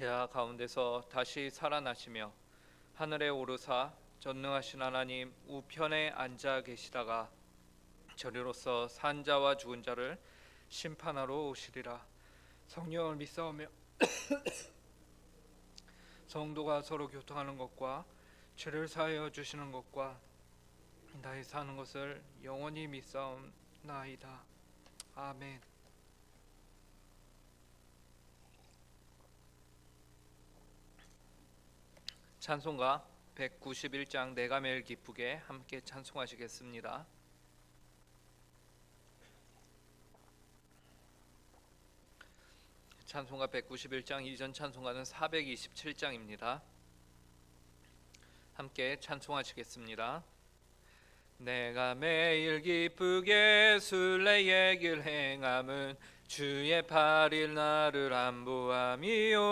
야 가운데서 다시 살아나시며 하늘에 오르사 전능하신 하나님 우편에 앉아 계시다가 저리로서 산 자와 죽은 자를 심판하러 오시리라 성령을 믿사오며 성도가 서로 교통하는 것과 죄를 사하여 주시는 것과 다시 사는 것을 영원히 믿사옵나이다 아멘. 찬송가 191장 내가 매일 기쁘게 함께 찬송하시겠습니다. 찬송가 191장 이전 찬송가는 427장입니다. 함께 찬송하시겠습니다. 내가 매일 기쁘게 순례의 길 행함은 주의 팔일 나를 안보함이요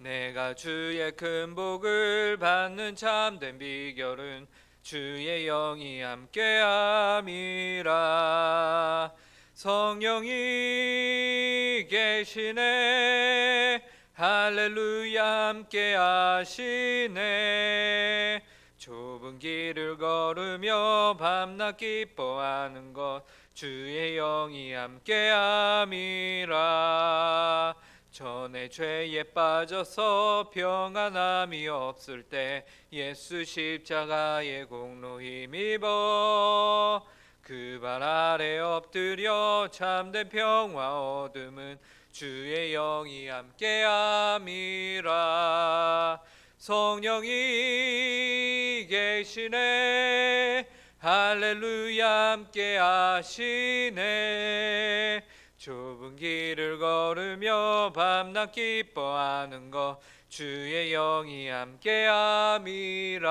내가 주의 큰 복을 받는 참된 비결은 주의 영이 함께함이라. 성령이 계시네. 할렐루야 함께 하시네. 좁은 길을 걸으며 밤낮 기뻐하는 것 주의 영이 함께함이라 전에 죄에 빠져서 평안함이 없을 때 예수 십자가의 공로 힘입어 그 발 아래 엎드려 참된 평화 얻음은 주의 영이 함께함이라. 성령이 계시네. 할렐루야 함께 하시네 좁은 길을 걸으며 밤낮 기뻐하는 것 주의 영이 함께함이라.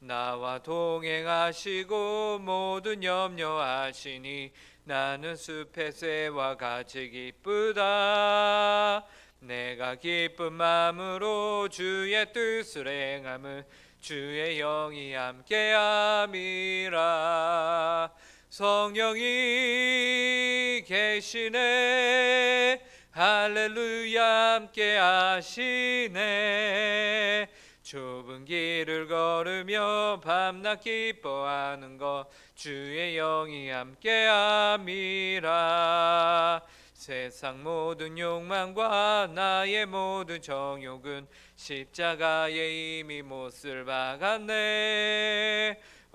나와 동행하시고 모든 염려하시니 나는 숲의 새와 같이 기쁘다. 내가 기쁜 마음으로 주의 뜻을 행함은 주의 영이 함께함이라 성령이 계시네. 할렐루야 함께 하시네. 좁은 길을 걸으며 밤낮 기뻐하는 것 주의 영이 함께 함이라. 세상 모든 욕망과 나의 모든 정욕은 십자가에 이미 못을 박았네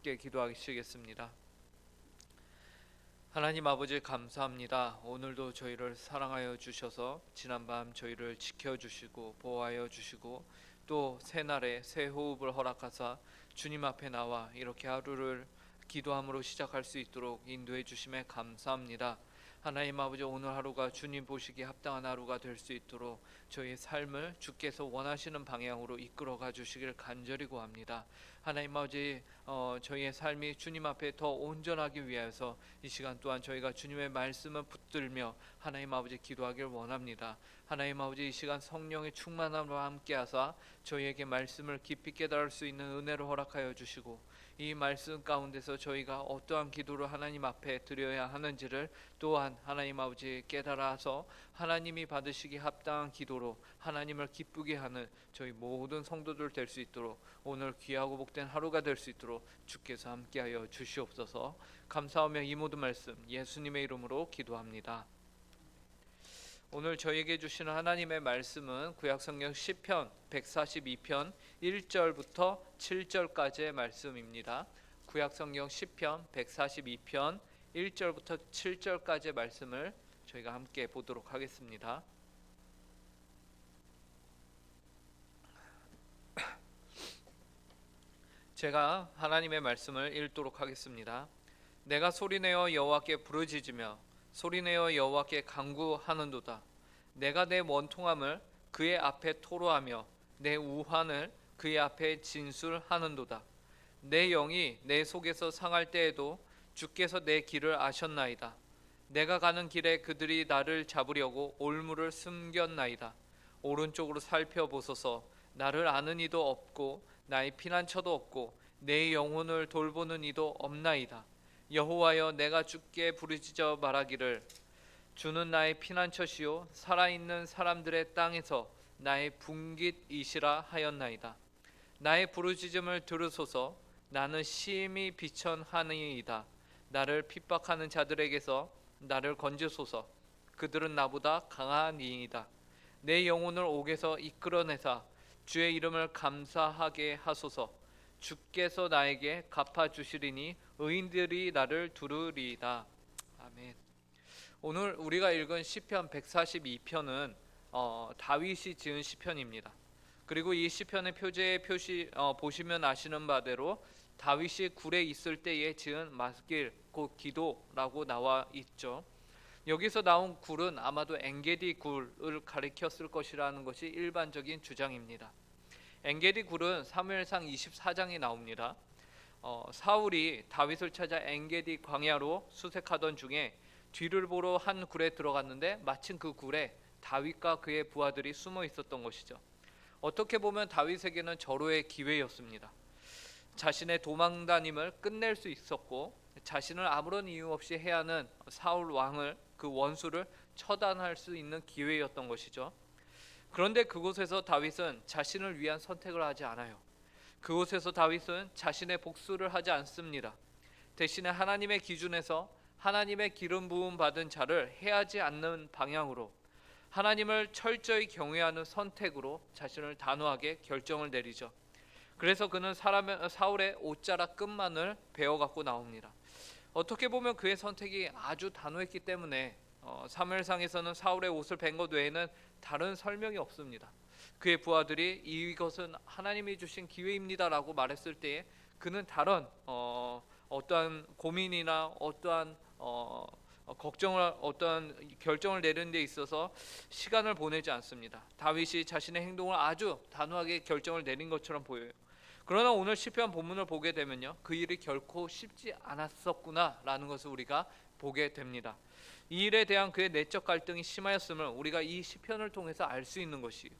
함께 기도하시겠습니다 하나님 아버지 감사합니다. 오늘도 저희를 사랑하여 주셔서 지난밤 저희를 지켜 주시고 보호하여 주시고 또 새날에 새 호흡을 허락하사 주님 앞에 나와 이렇게 하루를 기도함으로 시작할 수 있도록 인도해 주심에 감사합니다. 하나님 아버지 오늘 하루가 주님 보시기에 합당한 하루가 될 수 있도록 저희의 삶을 주께서 원하시는 방향으로 이끌어 가 주시길 간절히 구합니다. 하나님 아버지 어, 저희의 삶이 주님 앞에 더 온전하기 위해서 이 시간 또한 저희가 주님의 말씀을 붙들며 하나님 아버지 기도하길 원합니다. 하나님 아버지 이 시간 성령의 충만함과 함께하사 저희에게 말씀을 깊이 깨달을 수 있는 은혜를 허락하여 주시고 이 말씀 가운데서 저희가 어떠한 기도를 하나님 앞에 드려야 하는지를 또한 하나님 아버지 깨달아서 하나님이 받으시기 합당한 기도로 하나님을 기쁘게 하는 저희 모든 성도들 될 수 있도록 오늘 귀하고 복된 하루가 될 수 있도록 주께서 함께하여 주시옵소서 감사하며 이 모든 말씀 예수님의 이름으로 기도합니다. 오늘 저에게 주시는 하나님의 말씀은 구약성경 시편 142편 1절부터 7절까지의 말씀입니다. 구약성경 시편 142편 1절부터 7절까지의 말씀을 저희가 함께 보도록 하겠습니다. 제가 하나님의 말씀을 읽도록 하겠습니다. 내가 소리내어 여호와께 부르짖으며 소리내어 여호와께 간구하는도다. 내가 내 원통함을 그의 앞에 토로하며 내 우환을 그의 앞에 진술하는도다. 내 영이 내 속에서 상할 때에도 주께서 내 길을 아셨나이다. 내가 가는 길에 그들이 나를 잡으려고 올무를 숨겼나이다. 오른쪽으로 살펴보소서 나를 아는 이도 없고 나의 피난처도 없고 내 영혼을 돌보는 이도 없나이다. 여호와여 내가 주께 부르짖어 말하기를 주는 나의 피난처시요 살아있는 사람들의 땅에서 나의 분깃이시라 하였나이다. 나의 부르짖음을 들으소서 나는 심히 비천하니이다. 나를 핍박하는 자들에게서 나를 건지소서 그들은 나보다 강하니이다. 내 영혼을 옥에서 이끌어내사 주의 이름을 감사하게 하소서. 주께서 나에게 갚아 주시리니 의인들이 나를 두르리이다. 아멘. 오늘 우리가 읽은 시편 142편은 어, 다윗이 지은 시편입니다. 그리고 이 시편의 표제에 표시 어, 보시면 아시는 바대로 다윗이 굴에 있을 때에 지은 맞길 곧 기도라고 나와 있죠. 여기서 나온 굴은 아마도 엔게디 굴을 가리켰을 것이라는 것이 일반적인 주장입니다. 엔게디 굴은 사무엘상 24장에 나옵니다. 어, 사울이 다윗을 찾아 엔게디 광야로 수색하던 중에 뒤를 보러 한 굴에 들어갔는데 마침 그 굴에 다윗과 그의 부하들이 숨어 있었던 것이죠. 어떻게 보면 다윗에게는 절호의 기회였습니다. 자신의 도망다님을 끝낼 수 있었고 자신을 아무런 이유 없이 해하는 사울 왕을 그 원수를 처단할 수 있는 기회였던 것이죠. 그런데 그곳에서 다윗은 자신을 위한 선택을 하지 않아요. 그곳에서 다윗은 자신의 복수를 하지 않습니다. 대신에 하나님의 기준에서 하나님의 기름 부음 받은 자를 해하지 않는 방향으로 하나님을 철저히 경외하는 선택으로 자신을 단호하게 결정을 내리죠. 그래서 그는 사람 사울의 옷자락 끝만을 베어 갖고 나옵니다. 어떻게 보면 그의 선택이 아주 단호했기 때문에 어, 사무엘상에서는 사울의 옷을 벤것 외에는 다른 설명이 없습니다. 그의 부하들이 이것은 하나님이 주신 기회입니다라고 말했을 때에 그는 다른 어, 어떠한 고민이나 어떠한 어, 어, 걱정을 어떤 결정을 내리는 데 있어서 시간을 보내지 않습니다. 다윗이 자신의 행동을 아주 단호하게 결정을 내린 것처럼 보여요. 그러나 오늘 시편 본문을 보게 되면요. 그 일이 결코 쉽지 않았었구나라는 것을 우리가 보게 됩니다. 이 일에 대한 그의 내적 갈등이 심하였음을 우리가 이 시편을 통해서 알 수 있는 것이에요.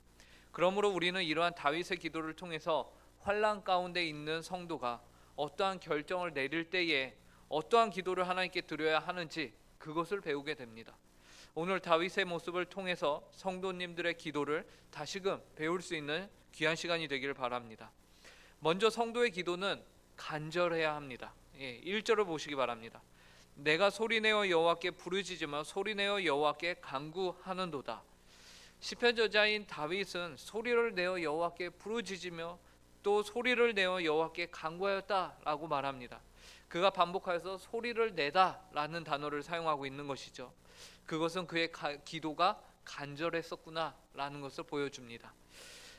그러므로 우리는 이러한 다윗의 기도를 통해서 환란 가운데 있는 성도가 어떠한 결정을 내릴 때에 어떠한 기도를 하나님께 드려야 하는지 그것을 배우게 됩니다. 오늘 다윗의 모습을 통해서 성도님들의 기도를 다시금 배울 수 있는 귀한 시간이 되기를 바랍니다. 먼저 성도의 기도는 간절해야 합니다. 예, 1절을 보시기 바랍니다. 내가 소리내어 여호와께 부르짖으며 소리내어 여호와께 간구하는도다. 시편 저자인 다윗은 소리를 내어 여호와께 부르짖으며 또 소리를 내어 여호와께 간구하였다라고 말합니다. 그가 반복하여서 소리를 내다라는 단어를 사용하고 있는 것이죠. 그것은 그의 가, 기도가 간절했었구나라는 것을 보여줍니다.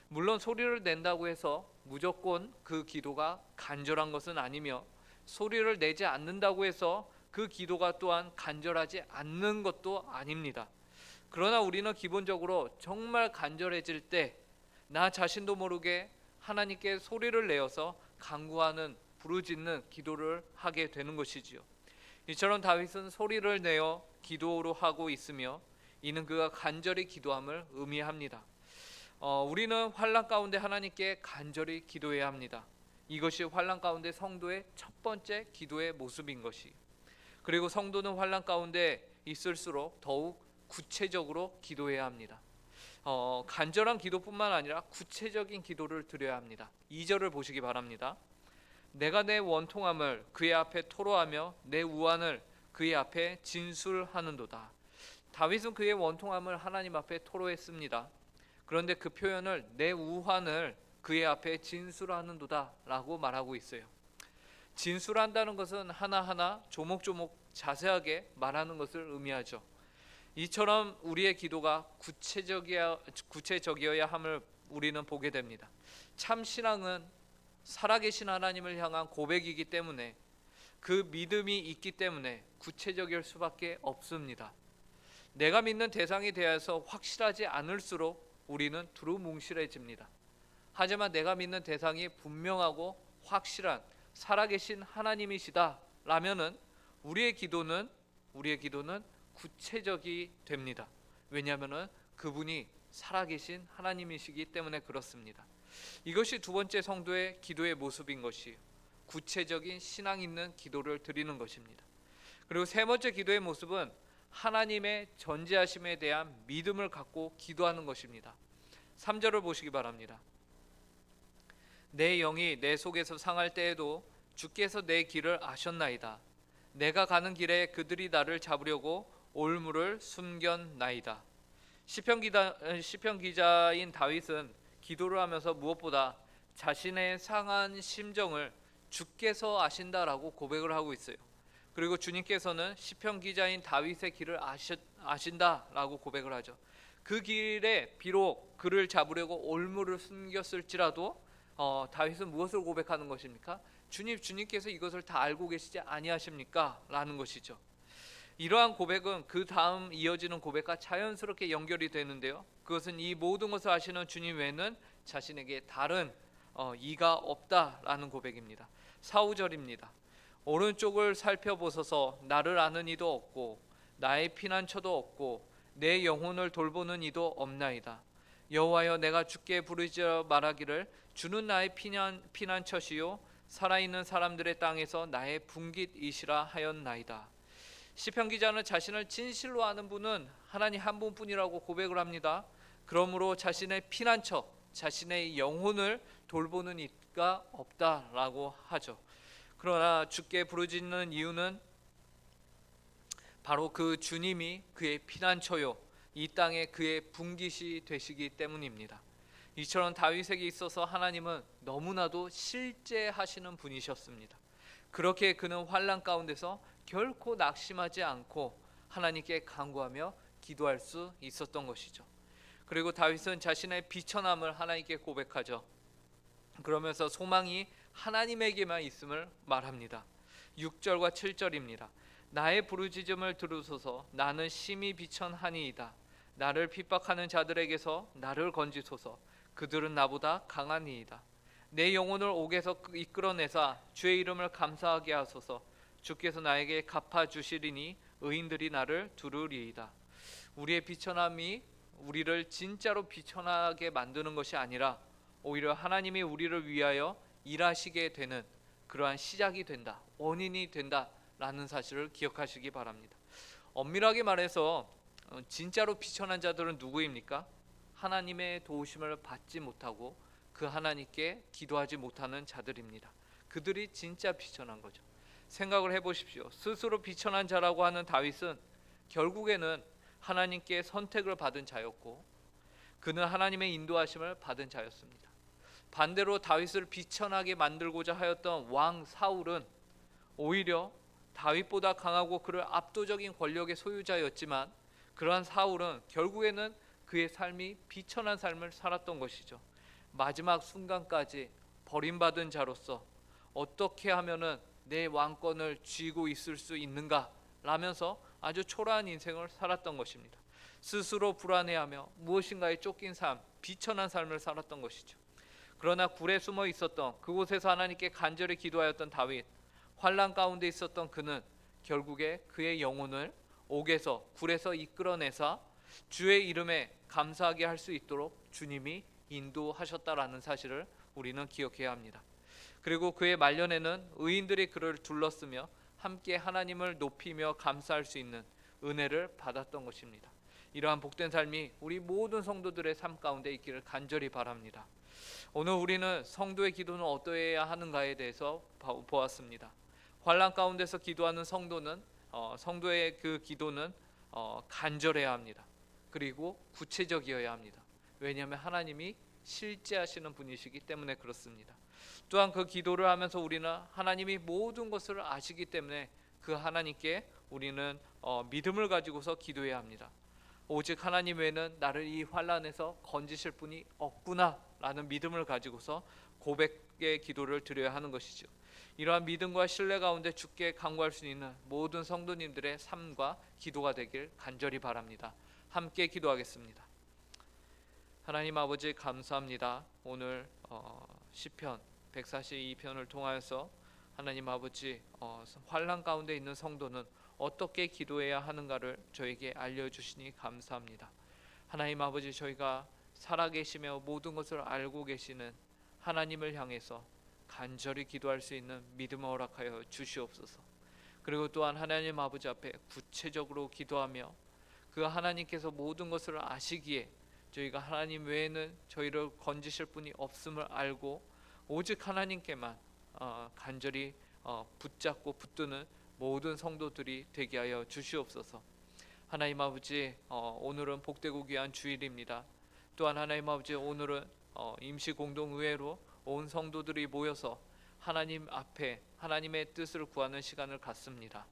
물론 소리를 낸다고 해서 무조건 그 기도가 간절한 것은 아니며 소리를 내지 않는다고 해서 그 기도가 또한 간절하지 않는 것도 아닙니다. 그러나 우리는 기본적으로 정말 간절해질 때 나 자신도 모르게 하나님께 소리를 내어서 간구하는 부르짖는 기도를 하게 되는 것이지요. 이처럼 다윗은 소리를 내어 기도로 하고 있으며 이는 그가 간절히 기도함을 의미합니다. 어, 우리는 환란 가운데 하나님께 간절히 기도해야 합니다. 이것이 환란 가운데 성도의 첫 번째 기도의 모습인 것이. 그리고 성도는 환란 가운데 있을수록 더욱 구체적으로 기도해야 합니다. 어, 간절한 기도뿐만 아니라 구체적인 기도를 드려야 합니다. 2절을 보시기 바랍니다. 내가 내 원통함을 그의 앞에 토로하며 내 우환을 그의 앞에 진술하는도다. 다윗은 그의 원통함을 하나님 앞에 토로했습니다. 그런데 그 표현을 내 우환을 그의 앞에 진술하는도다라고 말하고 있어요. 진술한다는 것은 하나하나 조목조목 자세하게 말하는 것을 의미하죠. 이처럼 우리의 기도가 구체적이야 구체적이어야 함을 우리는 보게 됩니다. 참 신앙은 살아계신 하나님을 향한 고백이기 때문에 그 믿음이 있기 때문에 구체적일 수밖에 없습니다. 내가 믿는 대상에 대해서 확실하지 않을수록 우리는 두루뭉실해집니다. 하지만 내가 믿는 대상이 분명하고 확실한 살아계신 하나님이시다 라면은 우리의 기도는 우리의 기도는 구체적이 됩니다. 왜냐하면은 그분이 살아계신 하나님이시기 때문에 그렇습니다. 이것이 두 번째 성도의 기도의 모습인 것이 구체적인 신앙 있는 기도를 드리는 것입니다. 그리고 세 번째 기도의 모습은 하나님의 전지하심에 대한 믿음을 갖고 기도하는 것입니다. 3절을 보시기 바랍니다. 내 영이 내 속에서 상할 때에도 주께서 내 길을 아셨나이다. 내가 가는 길에 그들이 나를 잡으려고 올무를 숨겼나이다. 시편 기자 시편 기자인 다윗은 기도를 하면서 무엇보다 자신의 상한 심정을 주께서 아신다라고 고백을 하고 있어요. 그리고 주님께서는 시편 기자인 다윗의 길을 아신다라고 고백을 하죠. 그 길에 비록 그를 잡으려고 올무를 숨겼을지라도 어, 다윗은 무엇을 고백하는 것입니까? 주님 주님께서 이것을 다 알고 계시지 아니하십니까? 라는 것이죠. 이러한 고백은 그 다음 이어지는 고백과 자연스럽게 연결이 되는데요. 그것은 이 모든 것을 아시는 주님 외에는 자신에게 다른 어, 이가 없다라는 고백입니다. 사우절입니다. 오른쪽을 살펴보소서 나를 아는 이도 없고 나의 피난처도 없고 내 영혼을 돌보는 이도 없나이다. 여호와여 내가 주께 부르짖어 말하기를 주는 나의 피난 피난처시요 살아있는 사람들의 땅에서 나의 분깃이시라 하였나이다. 시편 기자는 자신을 진실로 아는 분은 하나님 한 분뿐이라고 고백을 합니다. 그러므로 자신의 피난처, 자신의 영혼을 돌보는 이가 없다라고 하죠. 그러나 주께 부르짖는 이유는 바로 그 주님이 그의 피난처요 이 땅에 그의 분깃이 되시기 때문입니다. 이처럼 다윗에게 있어서 하나님은 너무나도 실제하시는 분이셨습니다. 그렇게 그는 환란 가운데서 결코 낙심하지 않고 하나님께 간구하며 기도할 수 있었던 것이죠. 그리고 다윗은 자신의 비천함을 하나님께 고백하죠. 그러면서 소망이 하나님에게만 있음을 말합니다. 6절과 7절입니다. 나의 부르짖음을 들으소서 나는 심히 비천하니이다. 나를 핍박하는 자들에게서 나를 건지소서 그들은 나보다 강하니이다. 내 영혼을 옥에서 이끌어내사 주의 이름을 감사하게 하소서 주께서 나에게 갚아 주시리니 의인들이 나를 두르리이다. 우리의 비천함이 우리를 진짜로 비천하게 만드는 것이 아니라 오히려 하나님이 우리를 위하여 일하시게 되는 그러한 시작이 된다. 원인이 된다 라는 사실을 기억하시기 바랍니다. 엄밀하게 말해서 어, 진짜로 비천한 자들은 누구입니까? 하나님의 도우심을 받지 못하고 그 하나님께 기도하지 못하는 자들입니다. 그들이 진짜 비천한 거죠. 생각을 해보십시오. 스스로 비천한 자라고 하는 다윗은 결국에는 하나님께 선택을 받은 자였고 그는 하나님의 인도하심을 받은 자였습니다. 반대로 다윗을 비천하게 만들고자 하였던 왕 사울은 오히려 다윗보다 강하고 그를 압도적인 권력의 소유자였지만 그러한 사울은 결국에는 그의 삶이 비천한 삶을 살았던 것이죠. 마지막 순간까지 버림받은 자로서 어떻게 하면은 내 왕권을 쥐고 있을 수 있는가 라면서 아주 초라한 인생을 살았던 것입니다. 스스로 불안해하며 무엇인가에 쫓긴 삶, 비천한 삶을 살았던 것이죠. 그러나 굴에 숨어 있었던 그곳에서 하나님께 간절히 기도하였던 다윗, 환란 가운데 있었던 그는 결국에 그의 영혼을 옥에서 굴에서 이끌어내사 주의 이름에 감사하게 할 수 있도록 주님이 인도하셨다라는 사실을 우리는 기억해야 합니다. 그리고 그의 말년에는 의인들이 그를 둘렀으며 함께 하나님을 높이며 감사할 수 있는 은혜를 받았던 것입니다. 이러한 복된 삶이 우리 모든 성도들의 삶 가운데 있기를 간절히 바랍니다. 오늘 우리는 성도의 기도는 어떠해야 하는가에 대해서 보았습니다. 환란 가운데서 기도하는 성도는 어, 성도의 그 기도는 어, 간절해야 합니다. 그리고 구체적이어야 합니다. 왜냐하면 하나님이 실제하시는 분이시기 때문에 그렇습니다. 또한 그 기도를 하면서 우리는 하나님이 모든 것을 아시기 때문에 그 하나님께 우리는 어, 믿음을 가지고서 기도해야 합니다. 오직 하나님 외에는 나를 이 환란에서 건지실 분이 없구나라는 믿음을 가지고서 고백의 기도를 드려야 하는 것이죠. 이러한 믿음과 신뢰 가운데 주께 간구할 수 있는 모든 성도님들의 삶과 기도가 되길 간절히 바랍니다. 함께 기도하겠습니다. 하나님 아버지 감사합니다. 오늘 어, 시편 142편을 통하여서 하나님 아버지 어, 환란 가운데 있는 성도는 어떻게 기도해야 하는가를 저에게 알려주시니 감사합니다. 하나님 아버지 저희가 살아계시며 모든 것을 알고 계시는 하나님을 향해서 간절히 기도할 수 있는 믿음을 허락하여 주시옵소서. 그리고 또한 하나님 아버지 앞에 구체적으로 기도하며 그 하나님께서 모든 것을 아시기에 저희가 하나님 외에는 저희를 건지실 분이 없음을 알고 오직 하나님께만 어, 간절히 어, 붙잡고 붙드는 모든 성도들이 되게 하여 주시옵소서. 하나님 아버지 어, 오늘은 복되고 귀한 주일입니다. 또한 하나님 아버지 오늘은 어, 임시 공동의회로 온 성도들이 모여서 하나님 앞에 하나님의 뜻을 구하는 시간을 갖습니다.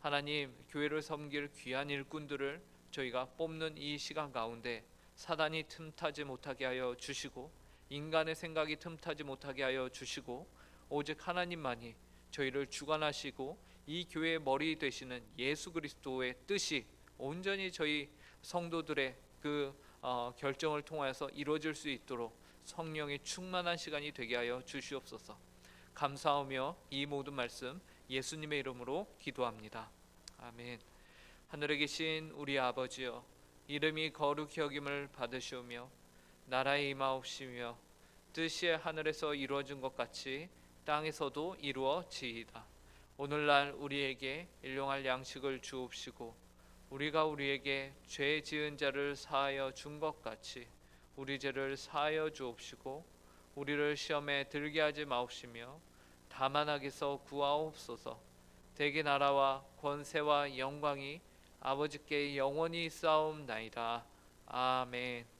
하나님 교회를 섬길 귀한 일꾼들을 저희가 뽑는 이 시간 가운데 사단이 틈타지 못하게 하여 주시고 인간의 생각이 틈타지 못하게 하여 주시고 오직 하나님만이 저희를 주관하시고 이 교회의 머리 되시는 예수 그리스도의 뜻이 온전히 저희 성도들의 그 어, 결정을 통하여서 이루어질 수 있도록 성령의 충만한 시간이 되게 하여 주시옵소서. 감사하며 이 모든 말씀 예수님의 이름으로 기도합니다. 아멘. 하늘에 계신 우리 아버지여 이름이 거룩히 여김을 받으시오며 나라의 임하옵시며 뜻이 하늘에서 이루어진 것 같이 땅에서도 이루어지이다. 오늘날 우리에게 일용할 양식을 주옵시고 우리가 우리에게 죄 지은 자를 사하여 준 것 같이 우리 죄를 사하여 주옵시고 우리를 시험에 들게 하지 마옵시며 다만 악에서 구하옵소서. 대개 나라와 권세와 영광이 아버지께 영원히 싸움나이다. 아멘